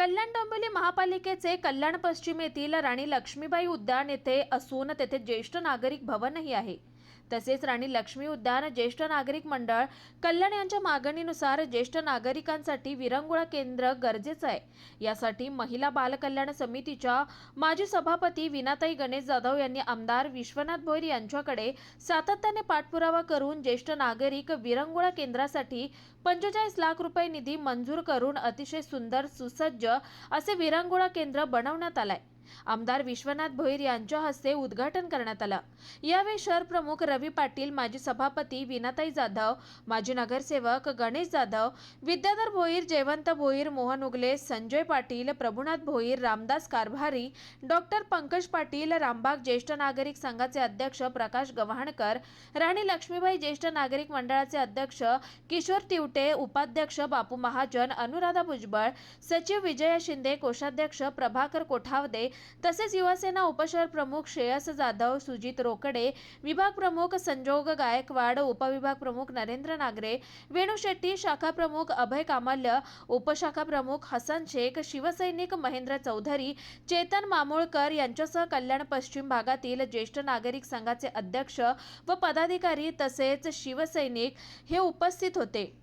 कल्याण डोंबिवली महापालिकेचे कल्याण पश्चिम येथील राणी लक्ष्मीबाई उद्यान येथे असून तेथे ज्येष्ठ नागरिक भवनही आहे. तसेच राणी लक्ष्मी उद्यान ज्येष्ठ नागरिक मंडळ कल्याण यांच्या मागणीनुसार ज्येष्ठ नागरिकांसाठी विरंगुळा केंद्र गरजेचं आहे. यासाठी महिला बालकल्याण समितीच्या माजी सभापती विनाताई गणेश जाधव यांनी आमदार विश्वनाथ भोईर यांच्याकडे सातत्याने पाठपुरावा करून ज्येष्ठ नागरिक विरंगुळा केंद्रासाठी पंचेचाळीस लाख रुपये निधी मंजूर करून अतिशय सुंदर सुसज्ज असे विरंगुळा केंद्र बनवण्यात आलंय. आमदार विश्वनाथ भोईर यांच्या हस्ते उद्घाटन करण्यात आलं. यावेळी शहर प्रमुख रवी पाटील माजी सभापती विनाताई जाधव माजी नगरसेवक गणेश जाधव विद्याधर भोईर जयवंत भोईर मोहन उगले संजय पाटील प्रभुनाथ भोईर रामदास कारभारी डॉक्टर पंकज पाटील रामबाग ज्येष्ठ नागरिक संघाचे अध्यक्ष प्रकाश गव्हाणकर राणी लक्ष्मीबाई ज्येष्ठ नागरिक मंडळाचे अध्यक्ष किशोर तिवटे उपाध्यक्ष बापू महाजन अनुराधा भुजबळ सचिव विजया शिंदे कोषाध्यक्ष प्रभाकर कोठावदे तसेच युवासेना उपशहर प्रमुख श्रेयस जाधव सुजित रोकडे विभाग प्रमुख संजोग गायकवाड उपविभाग प्रमुख नरेंद्र नागरे वेणू शेट्टी शाखा प्रमुख अभय कामाल्य उपशाखा प्रमुख हसन शेख शिवसैनिक महेंद्र चौधरी चेतन मामोळकर यांच्यासह कल्याण पश्चिम भागातील ज्येष्ठ नागरिक संघाचे अध्यक्ष व पदाधिकारी तसेच शिवसैनिक हे उपस्थित होते.